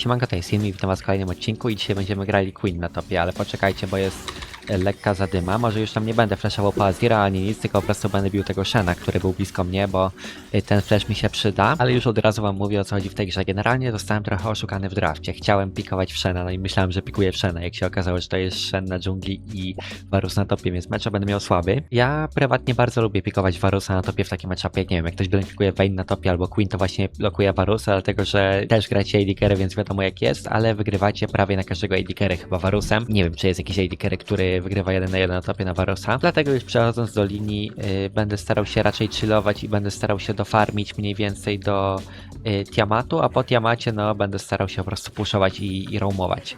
Siemanko, jest Jimmy, witam was w kolejnym odcinku i dzisiaj będziemy grali Queen na topie, ale poczekajcie, bo jest lekka zadyma. Może już tam nie będę flashował po Azira ani nic, tylko po prostu będę bił tego Shena, który był blisko mnie, bo e, ten flash mi się przyda. Ale już od razu wam mówię o co chodzi w tej grze. Generalnie zostałem trochę oszukany w drafcie. Chciałem pikować w Shena, no i myślałem, że pikuję w Shena. Jak się okazało, że to jest Shen na dżungli i Varus na topie, więc mecz będę miał słaby. Ja prywatnie bardzo lubię pikować Varusa na topie w takim meczapie, nie wiem, jak ktoś by pikuje Vayne na topie albo Queen, to właśnie lokuje Varusa, dlatego że też gracie AD więc wiadomo jak jest, ale wygrywacie prawie na każdego AD chyba Varusem. Nie wiem, czy jest jakiś AD carry, wygrywa 1 na 1 na topie na Varusa. Dlatego już przechodząc do linii, yy, będę starał się raczej chillować i będę starał się dofarmić mniej więcej do yy, Tiamatu, a po Tiamacie no będę starał się po prostu puszować i, i roamować.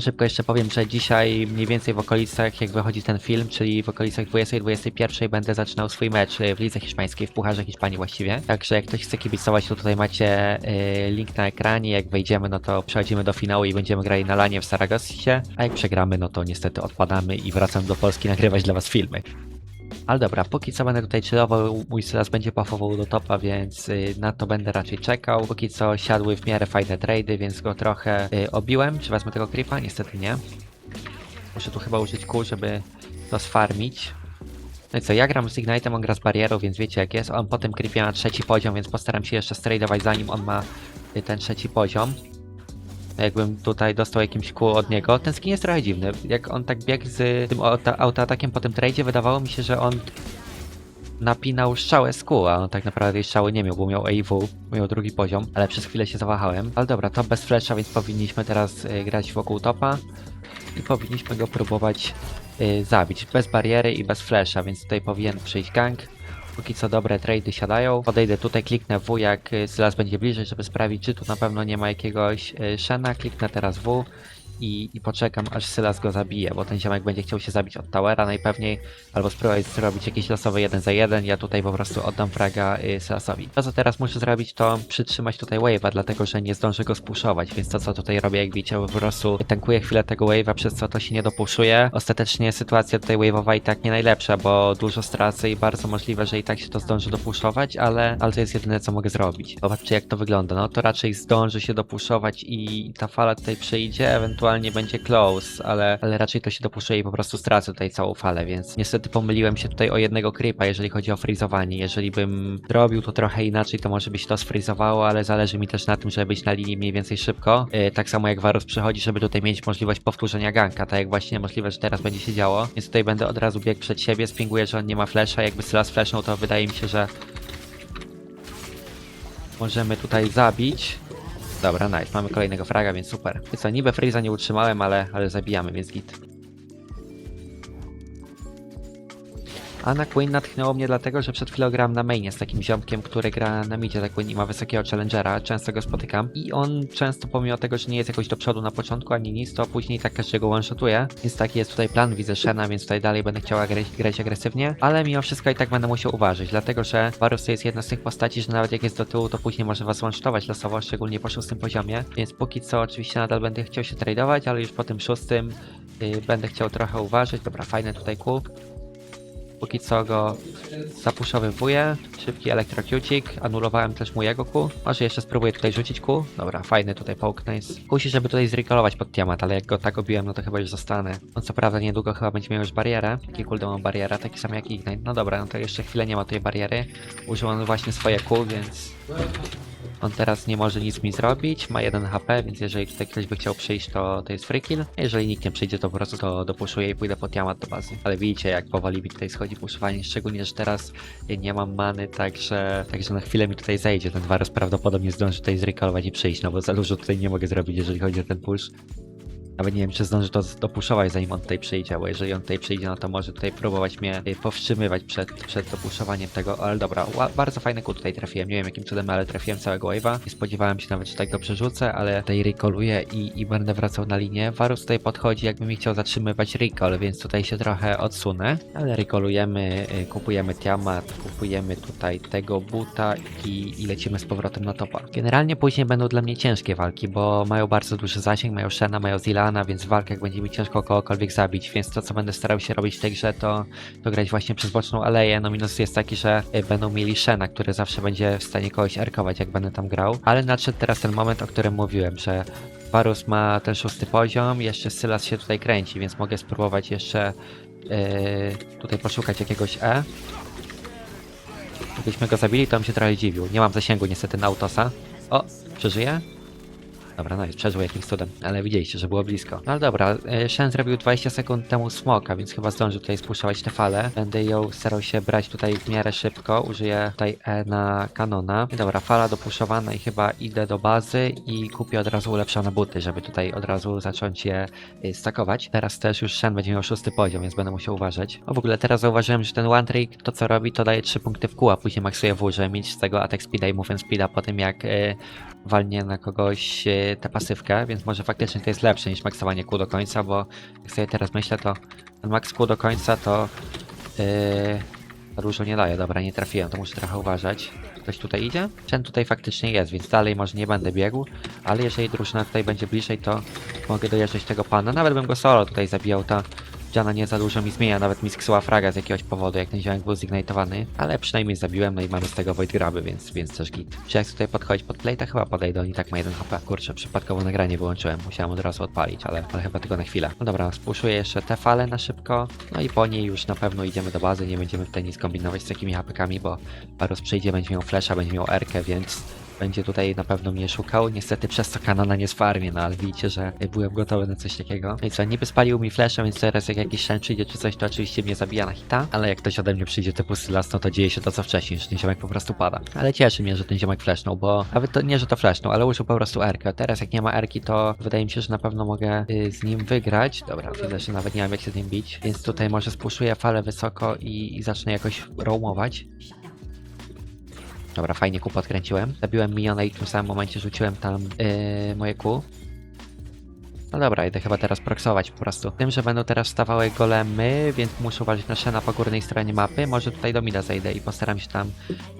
Szybko jeszcze powiem, że dzisiaj mniej więcej w okolicach, jak wychodzi ten film, czyli w okolicach 20-21 będę zaczynał swój mecz y, w lidze hiszpańskiej, w Pucharze Hiszpanii właściwie. Także jak ktoś chce kibicować, to tutaj macie y, link na ekranie. Jak wejdziemy, no to przechodzimy do finału i będziemy grali na lanie w Saragossie. A jak przegramy, no to niestety odpadamy i wracam do Polski nagrywać dla was filmy. Ale dobra, póki co będę tutaj chillował, mój Sylas będzie pafował do topa, więc y, na to będę raczej czekał. Póki co siadły w miarę fajne trady, więc go trochę y, obiłem. Czy wezmę tego creepa? Niestety nie. Muszę tu chyba użyć kół, żeby to sfarmić. No i co, ja gram z Ignite'em, on gra z barierą, więc wiecie jak jest. On potem creepie na trzeci poziom, więc postaram się jeszcze stradować zanim on ma y, ten trzeci poziom. Jakbym tutaj dostał jakimś kół od niego. Ten skin jest trochę dziwny. Jak on tak biegł z tym auto- autoatakiem po tym tradzie, wydawało mi się, że on napinał strzałę z kół, a on tak naprawdę tej strzały nie miał, bo miał AW, miał drugi poziom, ale przez chwilę się zawahałem. Ale dobra, to bez flasha, więc powinniśmy teraz y, grać wokół topa i powinniśmy go próbować y, zabić. Bez bariery i bez flasha, więc tutaj powinien przyjść gang. Póki co dobre trady siadają. Podejdę tutaj, kliknę W, jak Sylas będzie bliżej, żeby sprawdzić, czy tu na pewno nie ma jakiegoś y, Shena. Kliknę teraz W i, i poczekam, aż Sylas go zabije, bo ten ziomek będzie chciał się zabić od Towera najpewniej, albo spróbować zrobić jakiś losowy 1 za 1. Ja tutaj po prostu oddam fraga y, Sylasowi. To, co teraz muszę zrobić, to przytrzymać tutaj wave'a, dlatego że nie zdążę go spuszować, więc to, co tutaj robię, jak widzicie, po prostu tankuję chwilę tego wave'a, przez co to się nie dopuszuje. Ostatecznie sytuacja tutaj wave'owa i tak nie najlepsza, bo dużo stracę i bardzo możliwe, że i tak się to zdąży dopuszować, ale, ale to jest jedyne, co mogę zrobić. Zobaczcie, jak to wygląda. No to raczej zdąży się dopuszować i ta fala tutaj przyjdzie, ewentualnie będzie close, ale, ale raczej to się dopuszczuje i po prostu stracę tutaj całą falę, więc niestety pomyliłem się tutaj o jednego creepa, jeżeli chodzi o freezowanie. Jeżeli bym robił to trochę inaczej, to może by się to sfreezowało, ale zależy mi też na tym, żeby być na linii mniej więcej szybko. Yy, tak samo jak Varus przychodzi, żeby tutaj mieć możliwość powtórzenia ganka, tak jak właśnie możliwe, że teraz będzie się działo. Więc tutaj będę od razu biegł przed siebie, spinguję, że on nie ma flasha, jakby Sylas flashnął, to wydaje mi się, że możemy tutaj zabić. Dobra, nice. Mamy kolejnego fraga, więc super. I co, niby Freeza nie utrzymałem, ale, ale zabijamy, więc git. A na Queen natchnęło mnie dlatego, że przed chwilą grałem na mainie z takim ziomkiem, który gra na midzie. Za Queen i ma wysokiego challengera, często go spotykam i on często pomimo tego, że nie jest jakoś do przodu na początku ani nic, to później tak każdego one-shotuje, więc taki jest tutaj plan, widzę Shena, więc tutaj dalej będę chciał grać, grać agresywnie, ale mimo wszystko i tak będę musiał uważać, dlatego że Varus to jest jedna z tych postaci, że nawet jak jest do tyłu, to później może was one-shotować losowo, szczególnie po szóstym poziomie, więc póki co oczywiście nadal będę chciał się tradeować, ale już po tym szóstym yy, będę chciał trochę uważać, dobra, fajne tutaj kół. Póki co go zapuszowywuję. Szybki elektrocucik. Anulowałem też mu jego kół. Może jeszcze spróbuję tutaj rzucić kół. Dobra, fajny tutaj poke, nice. Kusi, żeby tutaj zrecallować pod Tiamat, ale jak go tak obiłem, no to chyba już zostanę. On co prawda niedługo chyba będzie miał już barierę. Taki cooldown ma bariera, taki sam jak Ignite. No dobra, no to jeszcze chwilę nie ma tej bariery. Użył on właśnie swoje kół, więc... On teraz nie może nic mi zrobić, ma 1 HP, więc jeżeli tutaj ktoś by chciał przyjść, to, to jest free kill. Jeżeli nikt nie przyjdzie, to po prostu to dopuszuję i pójdę po Tiamat do bazy. Ale widzicie, jak powoli mi tutaj schodzi puszowanie, szczególnie, że teraz nie mam many, także, także na chwilę mi tutaj zejdzie. Ten Varus prawdopodobnie zdąży tutaj zrecallować i przyjść, no bo za dużo tutaj nie mogę zrobić, jeżeli chodzi o ten push. Nawet nie wiem, czy zdąży to dopuszować, zanim on tutaj przyjdzie, bo jeżeli on tutaj przyjdzie, no to może tutaj próbować mnie y, powstrzymywać przed, przed dopuszowaniem tego, ale dobra, bardzo fajny kół tutaj trafiłem, nie wiem jakim cudem, ale trafiłem całego wave'a, nie spodziewałem się nawet, że tak dobrze rzucę, ale tutaj recalluję i, i będę wracał na linię. Varus tutaj podchodzi, jakby mi chciał zatrzymywać recall, więc tutaj się trochę odsunę, ale recallujemy, y, kupujemy Tiamat, kupujemy tutaj tego buta i, i lecimy z powrotem na topa. Generalnie później będą dla mnie ciężkie walki, bo mają bardzo duży zasięg, mają Shena, mają Zilla, Zileana, więc w walkach będzie mi ciężko kogokolwiek zabić, więc to co będę starał się robić w tej grze to, to grać właśnie przez boczną aleję. No minus jest taki, że y, będą mieli Shena, który zawsze będzie w stanie kogoś erkować jak będę tam grał. Ale nadszedł teraz ten moment, o którym mówiłem, że Varus ma ten szósty poziom, jeszcze Sylas się tutaj kręci, więc mogę spróbować jeszcze yy, tutaj poszukać jakiegoś E. Gdybyśmy go zabili, to bym się trochę dziwił. Nie mam zasięgu niestety na autosa. O, przeżyje? Dobra, no jest, przeżył jakimś cudem, ale widzieliście, że było blisko. No ale dobra, y, Shen zrobił 20 sekund temu smoka, więc chyba zdążył tutaj spuszować te fale. Będę ją starał się brać tutaj w miarę szybko, użyję tutaj E na kanona. I dobra, fala dopuszowana i chyba idę do bazy i kupię od razu ulepszone buty, żeby tutaj od razu zacząć je y, stakować. Teraz też już Shen będzie miał szósty poziom, więc będę musiał uważać. O w ogóle teraz zauważyłem, że ten one trick to co robi, to daje 3 punkty w kół, a później maksuje w żeby mieć z tego attack speeda i movement speeda po tym jak y, walnie na kogoś e, tę pasywkę, więc może faktycznie to jest lepsze niż maksowanie kół do końca, bo jak sobie teraz myślę, to ten max kół do końca to yy, za dużo nie daje. Dobra, nie trafiłem, to muszę trochę uważać. Ktoś tutaj idzie? Ten tutaj faktycznie jest, więc dalej może nie będę biegł, ale jeżeli drużyna tutaj będzie bliżej, to mogę dojeżdżać tego pana. Nawet bym go solo tutaj zabijał, ta Jana nie za dużo mi zmienia, nawet mi sksyła fraga z jakiegoś powodu, jak ten ziomek był zignitowany, ale przynajmniej zabiłem, no i mamy z tego Void Graby, więc, więc też git. Czy jak tutaj podchodzić pod play, to chyba podejdę, on i tak ma jeden HP. Kurczę, przypadkowo nagranie wyłączyłem, musiałem od razu odpalić, ale, ale chyba tylko na chwilę. No dobra, spuszuję jeszcze te fale na szybko, no i po niej już na pewno idziemy do bazy, nie będziemy tutaj nic kombinować z takimi HP-kami, bo Varus przyjdzie, będzie miał flasha, będzie miał Erkę, więc będzie tutaj na pewno mnie szukał. Niestety przez to kanona nie sfarmię, no ale widzicie, że byłem gotowy na coś takiego. I co, niby spalił mi flasha, więc teraz jak jakiś szen przyjdzie czy coś, to oczywiście mnie zabija na hita, ale jak ktoś ode mnie przyjdzie typu Sylas, no to dzieje się to co wcześniej, że ten ziomek po prostu pada. Ale cieszy mnie, że ten ziomek flashnął, bo nawet to nie, że to flashnął, ale użył po prostu Erkę. Teraz jak nie ma Erki, to wydaje mi się, że na pewno mogę y, z nim wygrać. Dobra, widzę, że nawet nie mam jak się z nim bić, więc tutaj może spuszuję falę wysoko i, i zacznę jakoś roamować. Dobra, fajnie kół podkręciłem. Zabiłem miniona i w tym samym momencie rzuciłem tam yy, moje kół. No dobra, idę chyba teraz proksować po prostu. Tym, że będą teraz wstawały golemy, więc muszę uważać na Shena po górnej stronie mapy. Może tutaj do mida zejdę i postaram się tam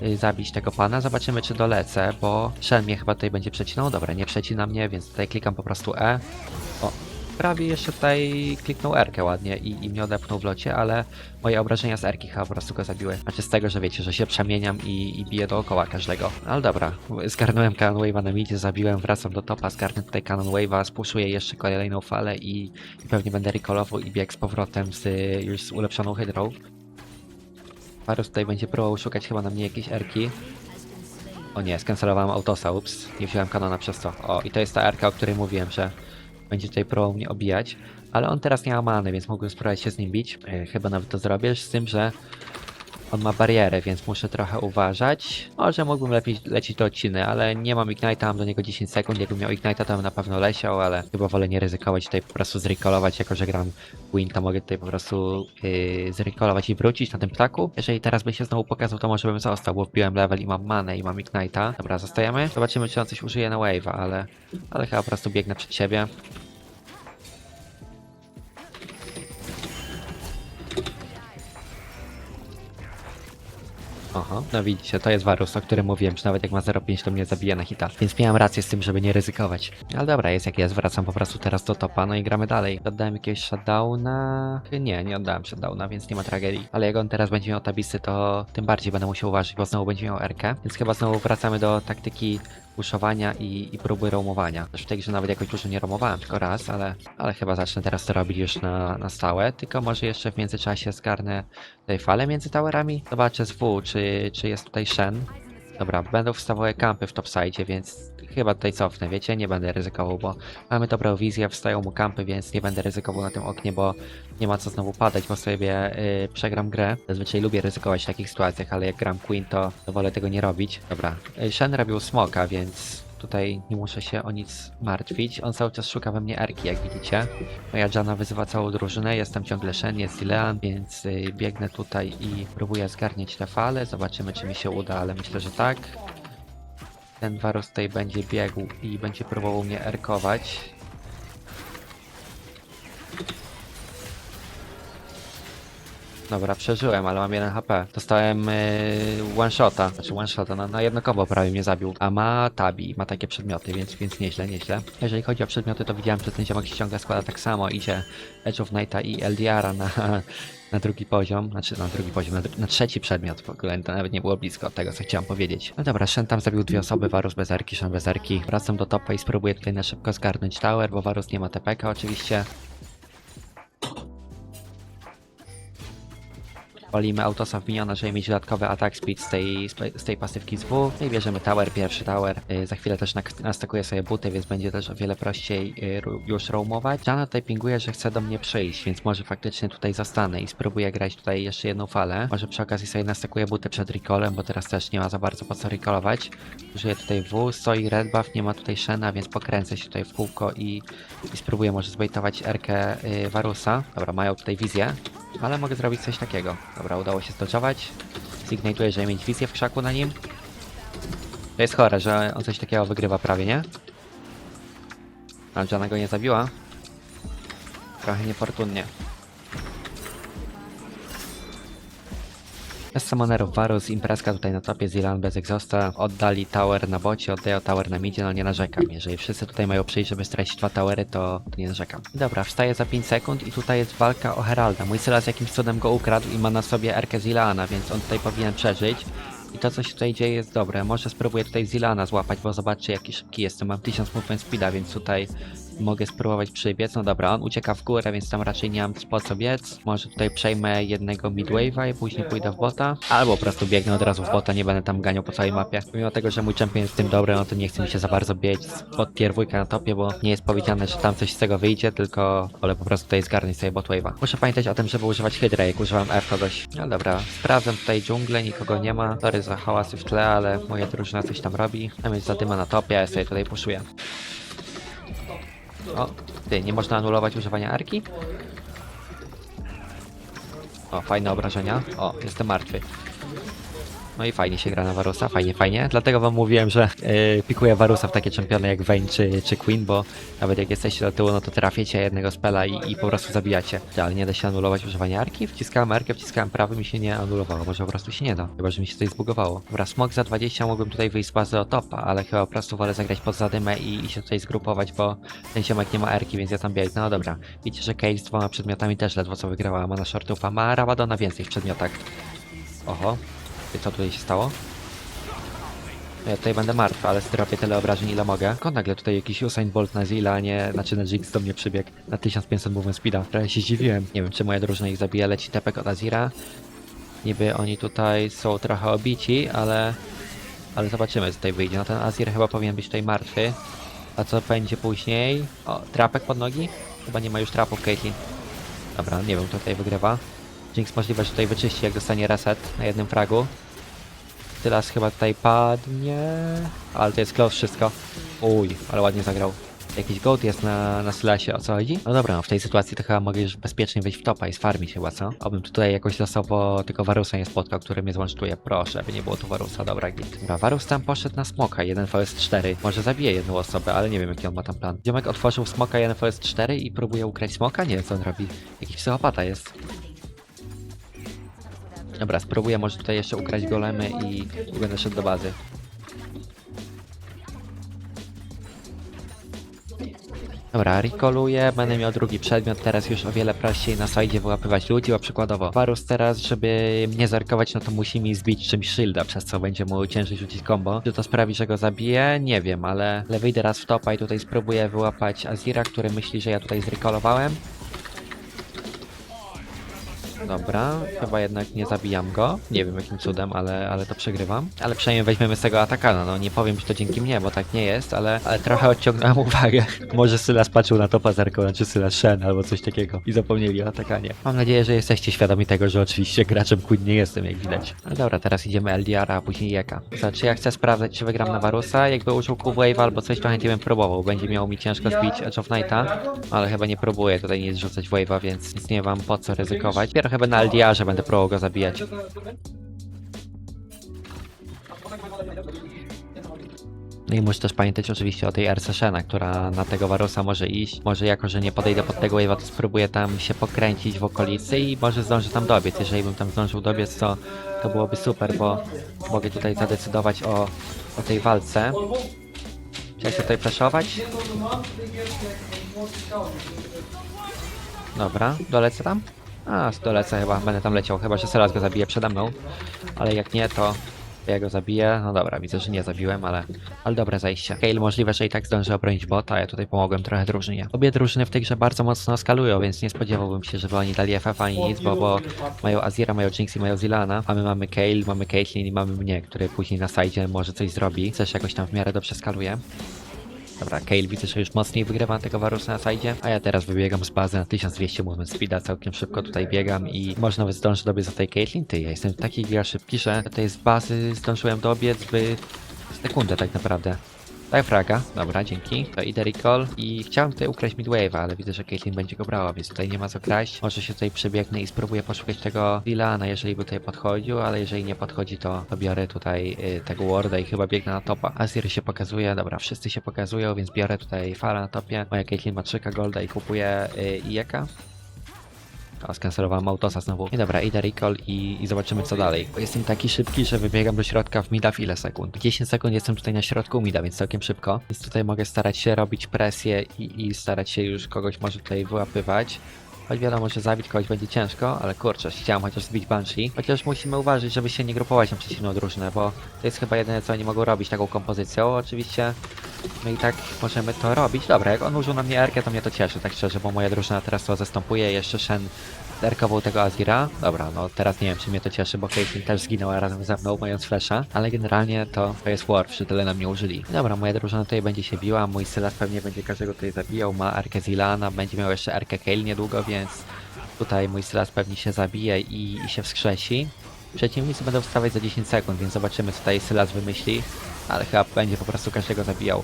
y, zabić tego pana. Zobaczymy, czy dolecę, bo Shen mnie chyba tutaj będzie przecinał. Dobra, nie przecina mnie, więc tutaj klikam po prostu E. O, prawie jeszcze tutaj kliknął R-kę ładnie i, i mnie odepchnął w locie, ale moje obrażenia z R-ki chyba po prostu go zabiły. Znaczy z tego, że wiecie, że się przemieniam i, i biję dookoła każdego. Ale dobra, zgarnąłem Cannon Wave'a na midzie, zabiłem, wracam do topa, zgarnę tutaj Cannon Wave'a, spuszuję jeszcze kolejną falę i, i pewnie będę recallował i bieg z powrotem z już z ulepszoną hydrą. Varus tutaj będzie próbował szukać chyba na mnie jakieś R-ki. O nie, skancelowałem autosa, ups, nie wziąłem kanona przez to. O, i to jest ta R-ka, o której mówiłem, że będzie tutaj próbował mnie obijać, ale on teraz nie ma many, więc mógłbym spróbować się z nim bić. Yy, chyba nawet to zrobię, z tym, że on ma barierę, więc muszę trochę uważać. Może mógłbym lepiej lecieć do odciny, ale nie mam Ignite'a, mam do niego 10 sekund. Jakbym miał Ignite'a, to bym na pewno leciał, ale chyba wolę nie ryzykować tutaj po prostu zrecallować, jako że gram Win, to mogę tutaj po prostu yy, i wrócić na tym ptaku. Jeżeli teraz by się znowu pokazał, to może bym został, bo wbiłem level i mam manę i mam Ignite'a. Dobra, zostajemy. Zobaczymy, czy on coś użyje na wave'a, ale, ale chyba po prostu biegnę przed siebie. Aha, no widzicie, to jest Varus, o którym mówiłem, że nawet jak ma 0,5 to mnie zabija na hita. Więc miałem rację z tym, żeby nie ryzykować. Ale dobra, jest jak jest, wracam po prostu teraz do topa, no i gramy dalej. Oddałem jakiegoś shutdowna... Nie, nie oddałem shutdowna, więc nie ma tragedii. Ale jak on teraz będzie miał tabisy, to tym bardziej będę musiał uważać, bo znowu będzie miał RK. Więc chyba znowu wracamy do taktyki puszowania i, i próby roamowania. Też w tej grze nawet jakoś dużo nie roamowałem, tylko raz, ale, ale chyba zacznę teraz to robić już na, na stałe. Tylko może jeszcze w międzyczasie zgarnę tutaj falę między towerami. Zobaczę z W, czy, czy jest tutaj Shen. Dobra, będą wstawały kampy w topside, więc chyba tutaj cofnę, wiecie? Nie będę ryzykował, bo mamy dobrą wizję, wstają mu kampy, więc nie będę ryzykował na tym oknie, bo nie ma co znowu padać, bo sobie yy, przegram grę. Zazwyczaj lubię ryzykować w takich sytuacjach, ale jak gram Queen, to, wolę tego nie robić. Dobra, yy, Shen robił smoka, więc tutaj nie muszę się o nic martwić. On cały czas szuka we mnie Erki, jak widzicie. Moja Jana wyzywa całą drużynę, jestem ciągle Shen, jest Ilean, więc yy, biegnę tutaj i próbuję zgarniać te fale. Zobaczymy, czy mi się uda, ale myślę, że tak. Ten Varus tutaj będzie biegł i będzie próbował mnie erkować. Dobra, przeżyłem, ale mam 1 HP. Dostałem yy, one shota, znaczy one shota, no, na jedno kombo prawie mnie zabił. A ma tabi, ma takie przedmioty, więc, więc nieźle, nieźle. Jeżeli chodzi o przedmioty, to widziałem, że ten ziomek ściąga składa tak samo, idzie Edge of Nighta i LDR-a na, na drugi poziom, znaczy na drugi poziom, na, dr- na trzeci przedmiot w ogóle, to nawet nie było blisko tego, co chciałem powiedzieć. No dobra, Shen tam zabił dwie osoby, Varus bez Erki, Shen bez Erki. Wracam do topa i spróbuję tutaj na szybko zgarnąć tower, bo Varus nie ma TPK oczywiście. Walimy autosa w miniona, żeby mieć dodatkowy atak speed z tej, z tej pasywki z W. No i bierzemy tower, pierwszy tower. Yy, za chwilę też nastakuję sobie buty, więc będzie też o wiele prościej ru- już roamować. Jana tutaj pinguje, że chce do mnie przyjść, więc może faktycznie tutaj zostanę i spróbuję grać tutaj jeszcze jedną falę. Może przy okazji sobie nastakuję buty przed recallem, bo teraz też nie ma za bardzo po co recallować. Użyję tutaj W, stoi red buff, nie ma tutaj Shena, więc pokręcę się tutaj w kółko i, i spróbuję może zbejtować Erkę yy, Varusa. Dobra, mają tutaj wizję. Ale mogę zrobić coś takiego. Dobra, udało się zdodżować. Zignatuję, żeby mieć wizję w krzaku na nim. To jest chore, że on coś takiego wygrywa prawie, nie? A Jana go nie zabiła. Trochę niefortunnie. Bez summonerów Varus, imprezka tutaj na topie, Zilan bez exhausta, oddali tower na bocie, oddają tower na midzie, no nie narzekam. Jeżeli wszyscy tutaj mają przyjść, żeby stracić dwa towery, to, to nie narzekam. Dobra, wstaję za 5 sekund i tutaj jest walka o Heralda. Mój Sylas jakimś cudem go ukradł i ma na sobie Erkę Zilana, więc on tutaj powinien przeżyć. I to, co się tutaj dzieje, jest dobre. Może spróbuję tutaj Zilana złapać, bo zobaczcie, jaki szybki jestem. Mam 1000 movement speeda, więc tutaj mogę spróbować przybiec. No dobra, on ucieka w górę, więc tam raczej nie mam po co biec. Może tutaj przejmę jednego midwave'a i później pójdę w bota. Albo po prostu biegnę od razu w bota, nie będę tam ganiał po całej mapie. Mimo tego, że mój champion jest tym dobry, no to nie chce mi się za bardzo biec pod tier na topie, bo nie jest powiedziane, że tam coś z tego wyjdzie, tylko wolę po prostu tutaj zgarnąć sobie bot wave'a. Muszę pamiętać o tym, żeby używać hydra, jak używam F kogoś. No dobra, sprawdzam tutaj dżunglę, nikogo nie ma. Sorry za hałasy w tle, ale moja drużyna coś tam robi. A więc zadyma na topie, ja sobie tutaj puszuję. O, ty, nie można anulować używania arki? O, fajne obrażenia. O, jestem martwy. No i fajnie się gra na Varusa, fajnie, fajnie. Dlatego wam mówiłem, że yy, pikuję Varusa w takie czempiony jak Vayne czy, czy Queen, bo nawet jak jesteście do tyłu, no to traficie jednego spela i, i po prostu zabijacie. Ale nie da się anulować używania arki. Wciskałem arkę, wciskałem prawym i się nie anulowało. Może po prostu się nie da. Chyba, że mi się coś zbugowało. Dobra, smok za 20 mogłem tutaj wyjść z bazy o topa, ale chyba po prostu wolę zagrać pod zadymę i, i się tutaj zgrupować, bo ten ziomek nie ma erki, więc ja tam biegnę. No dobra. Widzicie, że Cage z dwoma przedmiotami też ledwo co wygrała. Ma na shortufa, ma Rabadona więcej w przedmiotach. Oho. Co tutaj się stało? Ja tutaj będę martwy, ale zrobię tyle obrażeń ile mogę. Skąd nagle tutaj jakiś Usain Bolt na Zilla, nie, znaczy na Jinx do mnie przybiegł na 1500 movement speeda. Trochę się zdziwiłem. Nie wiem, czy moja drużyna ich zabije, leci tepek od Azira. Niby oni tutaj są trochę obici, ale... Ale zobaczymy, co tutaj wyjdzie. No ten Azir chyba powinien być tutaj martwy. A co będzie później? O, trapek pod nogi? Chyba nie ma już trapów, Caitlyn. Dobra, nie wiem, kto tutaj wygrywa. Jinx możliwe, że tutaj wyczyści, jak dostanie reset na jednym fragu. Tylas chyba tutaj padnie. Ale to jest close wszystko. Uj, ale ładnie zagrał. Jakiś gold jest na, na Sylasie, o co chodzi? No dobra, no w tej sytuacji to chyba mogę już bezpiecznie wejść w topa i sfarmić chyba, co? Obym tutaj jakoś losowo tylko Varusa nie spotkał, który mnie złącztuje. Proszę, by nie było tu Varusa, dobra git. Dobra, Varus tam poszedł na smoka, 1 vs 4. Może zabije jedną osobę, ale nie wiem jaki on ma tam plan. Ziomek otworzył smoka 1 vs 4 i próbuje ukraść smoka? Nie, co on robi? Jakiś psychopata jest. Dobra, spróbuję może tutaj jeszcze ukraść golemy i, będę szedł do bazy. Dobra, recoluję, będę miał drugi przedmiot, teraz już o wiele prościej na sajdzie wyłapywać ludzi, bo przykładowo Varus teraz, żeby mnie zerkować, no to musi mi zbić czymś shielda, przez co będzie mu ciężej rzucić combo. Czy to sprawi, że go zabiję? Nie wiem, ale, ale wyjdę raz w topa i tutaj spróbuję wyłapać Azira, który myśli, że ja tutaj zrekolowałem. Dobra, chyba jednak nie zabijam go. Nie wiem jakim cudem, ale, ale to przegrywam. Ale przynajmniej weźmiemy z tego atakana. No nie powiem, że to dzięki mnie, bo tak nie jest, ale, ale trochę odciągnąłem uwagę. Może Sylas patrzył na topa zerką, czy Sylas Shen albo coś takiego i zapomnieli o atakanie. Mam nadzieję, że jesteście świadomi tego, że oczywiście graczem Queen nie jestem, jak widać. No dobra, teraz idziemy LDR, a później Jeka. Znaczy ja chcę sprawdzać, czy wygram na Varusa. Jakby użył Wave albo coś, to chętnie bym próbował. Będzie miało mi ciężko zbić Edge of Nighta, ale chyba nie próbuję tutaj nic rzucać Wave'a, więc nie mam po co ryzykować. Dopiero chyba na LDR-ze będę próbował go zabijać. No i muszę też pamiętać oczywiście o tej RC Shena, która na tego Warusa może iść. Może jako, że nie podejdę pod tego wave'a, to spróbuję tam się pokręcić w okolicy i może zdążę tam dobiec. Jeżeli bym tam zdążył dobiec, to, to byłoby super, bo mogę tutaj zadecydować o, o tej walce. Chciałeś tutaj flashować? Dobra, dolecę tam? A, dolecę chyba, będę tam leciał, chyba że Selas go zabije przede mną. Ale jak nie, to ja go zabiję. No dobra, widzę, że nie zabiłem, ale, ale dobre zajście. Kale możliwe, że i tak zdąży obronić bota, ja tutaj pomogłem trochę drużynie. Obie drużyny w tej grze bardzo mocno skalują, więc nie spodziewałbym się, żeby oni dali FF ani nic, bo, bo mają Azira, mają Jinx i mają Zilana, a my mamy Kale, mamy Caitlyn i mamy mnie, który później na sajdzie może coś zrobi. Też jakoś tam w miarę dobrze skaluje. Dobra, Kale widzę, że już mocniej wygrywa tego Varusa na sajdzie, a ja teraz wybiegam z bazy na 1200 movement speeda, całkiem szybko tutaj biegam i może nawet zdążę dobiec do tej Caitlyn. Ty, ja jestem taki giga szybki, że tutaj z bazy zdążyłem dobiec w sekundę tak naprawdę. Daj fraga, dobra, dzięki. To idę recall i chciałem tutaj ukraść midwave'a, ale widzę, że Caitlyn będzie go brała, więc tutaj nie ma co kraść. Może się tutaj przebiegnę i spróbuję poszukać tego Dilana, jeżeli by tutaj podchodził, ale jeżeli nie podchodzi, to, biorę tutaj y, tego warda i chyba biegnę na topa. Azir się pokazuje, dobra, wszyscy się pokazują, więc biorę tutaj fala na topie. Moja Caitlyn ma 3 golda i kupuję y, Ijeka. O, skancelowałem autosa znowu. I dobra, idę recall i, i zobaczymy co dalej. Bo jestem taki szybki, że wybiegam do środka w mida w ile sekund? 10 sekund jestem tutaj na środku mida, więc całkiem szybko. Więc tutaj mogę starać się robić presję i, i starać się już kogoś może tutaj wyłapywać. Choć wiadomo, że zabić kogoś będzie ciężko, ale kurczę, chciałem chociaż zbić Banshee. Chociaż musimy uważać, żeby się nie grupować na przeciwną drużynę, bo to jest chyba jedyne, co oni mogą robić taką kompozycją. Oczywiście my i tak możemy to robić. Dobra, jak on użył na mnie Erkę, to mnie to cieszy, tak szczerze, bo moja drużyna teraz to zastępuje. Jeszcze Shen zerkował tego Azira. Dobra, no teraz nie wiem, czy mnie to cieszy, bo Caitlyn też zginęła razem ze mną, mając flasha, ale generalnie to, to jest Warf, że tyle na mnie użyli. Dobra, moja drużyna tutaj będzie się biła, mój Sylas pewnie będzie każdego tutaj zabijał, ma Arkę Zilana, będzie miał jeszcze Arkę Kale niedługo, więc tutaj mój Sylas pewnie się zabije i, i się wskrzesi. Przeciwnicy będą wstawać za 10 sekund, więc zobaczymy co tutaj Sylas wymyśli, ale chyba będzie po prostu każdego zabijał.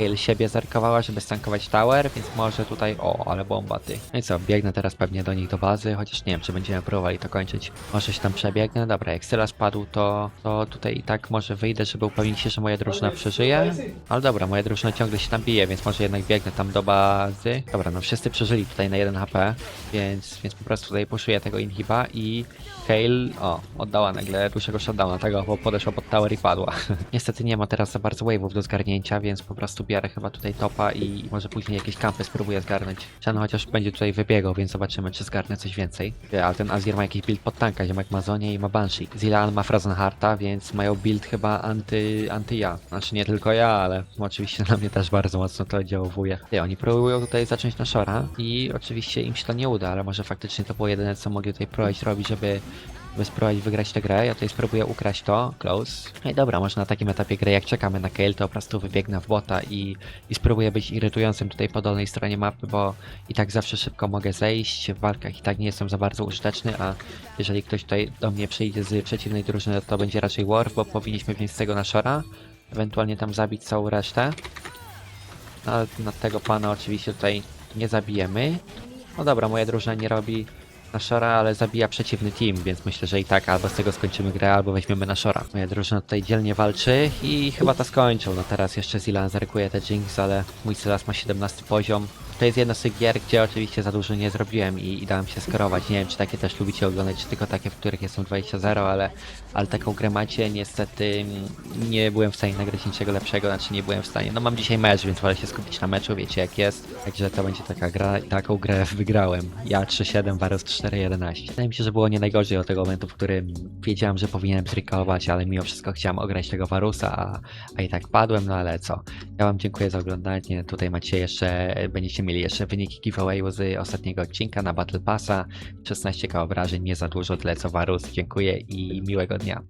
Kale siebie zerkowała, żeby stankować tower, więc może tutaj... O, ale bomba ty. No i co, biegnę teraz pewnie do nich do bazy, chociaż nie wiem, czy będziemy próbowali to kończyć. Może się tam przebiegnę. Dobra, jak Sylas padł, to, to tutaj i tak może wyjdę, żeby upewnić się, że moja drużyna przeżyje. Ale dobra, moja drużyna ciągle się tam bije, więc może jednak biegnę tam do bazy. Dobra, no wszyscy przeżyli tutaj na 1 HP, więc, więc po prostu tutaj puszuję tego inhiba i Kale, o, oddała nagle dłuższego shutdowna tego, bo podeszła pod tower i padła. Niestety nie ma teraz za bardzo wave'ów do zgarnięcia, więc po prostu biorę chyba tutaj topa i może później jakieś kampy spróbuję zgarnąć. Shan chociaż będzie tutaj wybiegał, więc zobaczymy, czy zgarnę coś więcej. Ale ten Azir ma jakiś build pod tanka, ziomek ma Zonię i ma Banshee. Zilan ma Frozen Hearta, więc mają build chyba anty, anty ja. Znaczy nie tylko ja, ale oczywiście na mnie też bardzo mocno to oddziałuje. Wie, oni próbują tutaj zacząć na Shora i oczywiście im się to nie uda, ale może faktycznie to było jedyne, co mogli tutaj próbować robić, żeby żeby spróbować wygrać tę grę. Ja tutaj spróbuję ukraść to, close. No i dobra, może na takim etapie gry, jak czekamy na Kale, to po prostu wybiegnę w bota i, i spróbuję być irytującym tutaj po dolnej stronie mapy, bo i tak zawsze szybko mogę zejść w walkach i tak nie jestem za bardzo użyteczny, a jeżeli ktoś tutaj do mnie przyjdzie z przeciwnej drużyny, to będzie raczej War, bo powinniśmy wziąć z tego na Shora, ewentualnie tam zabić całą resztę. No, ale na tego pana oczywiście tutaj nie zabijemy. No dobra, moja drużyna nie robi na Shora, ale zabija przeciwny team, więc myślę, że i tak albo z tego skończymy grę, albo weźmiemy na Shora. Moja drużyna tutaj dzielnie walczy i chyba to skończą. No teraz jeszcze Zilan zerkuje te Jinx, ale mój Sylas ma 17 poziom. To jest jedna z tych gier, gdzie oczywiście za dużo nie zrobiłem i, i dałem się skorować. Nie wiem, czy takie też lubicie oglądać, czy tylko takie, w których jestem 20-0, ale, ale taką grę macie. Niestety nie byłem w stanie nagrać niczego lepszego, znaczy nie byłem w stanie. No mam dzisiaj mecz, więc wolę się skupić na meczu, wiecie jak jest. Także to będzie taka gra, taką grę wygrałem. Ja 3-7, Varus 4-11. Wydaje mi się, że było nie najgorzej od tego momentu, w którym wiedziałem, że powinienem zrekować, ale mimo wszystko chciałem ograć tego Varusa, a, a i tak padłem, no ale co. Ja wam dziękuję za oglądanie. Tutaj macie jeszcze, będziecie mieli jeszcze wyniki giveawayu z ostatniego odcinka na Battle Passa. 16k obrażeń, nie za dużo, tyle co Varus. Dziękuję i miłego dnia.